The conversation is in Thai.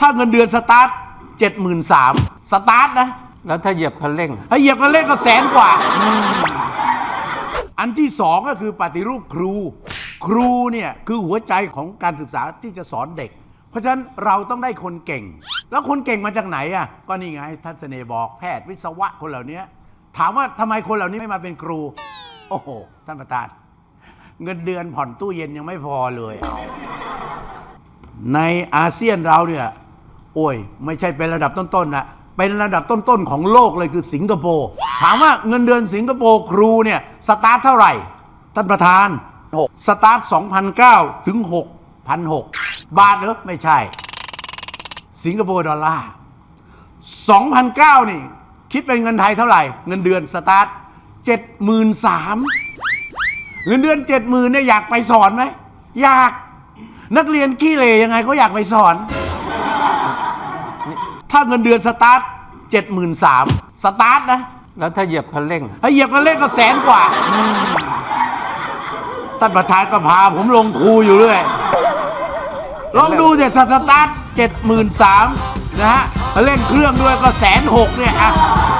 ถ้าเงินเดือนสตาร์ทเจ็ดหมื่นสามสตาร์ทนะแล้วถ้าเหยียบคันเร่งถ้าเหยียบกันเล่นก็แสนกว่า อันที่สองก็คือปฏิรูปครู ครูเนี่ยคือหัวใจของการศึกษาที่จะสอนเด็ก เพราะฉะนั้นเราต้องได้คนเก่ง แล้วคนเก่งมาจากไหนอะก็นี่ไงท่านเสน่ห์บอกแพทย์วิศวะคนเหล่านี้ถามว่าทำไมคนเหล่านี้ไม่มาเป็นครู โอ้โหท่านประธาน เงินเดือนผ่อนตู้เย็นยังไม่พอเลย ในอาเซียนเราเนี่ย โอ้ย ไม่ใช่เป็นระดับต้นๆนะเป็นระดับต้นๆของโลกเลยคือสิงคโปร์ถามว่าเงินเดือนสิงคโปร์ครูเนี่ยสตาร์ทเท่าไหร่ ท่านประธานหกสตาร์ท2,009ถึง6,006บาทเหรอไม่ใช่ สิงคโปร์ดอลลาร์2,009นี่คิดเป็นเงินไทยเท่าไหร่ เงินเดือนสตาร์ท73,000เงินเดือนเจ็ดหมื่นเนี่ยอยากไปสอนไหมอยากนักเรียนขี้เหร่ยังไงเขาอยากไปสอน ถ้าเงินเดือนสตาร์ทเจ็ดหมื่นสามสตาร์ทนะแล้วถ้าเหยียบคันเร่ง ถ้าเหยียบกันเล่นก็แสนกว่าท่านประธานก็พาผมลงครูอยู่เรื่อยลองดูสิถ้าสตาร์ทเจ็ดหมื่นสามนะฮะเล่นเครื่องด้วยก็แสนหกเนี่ยอะสัมภาษณ์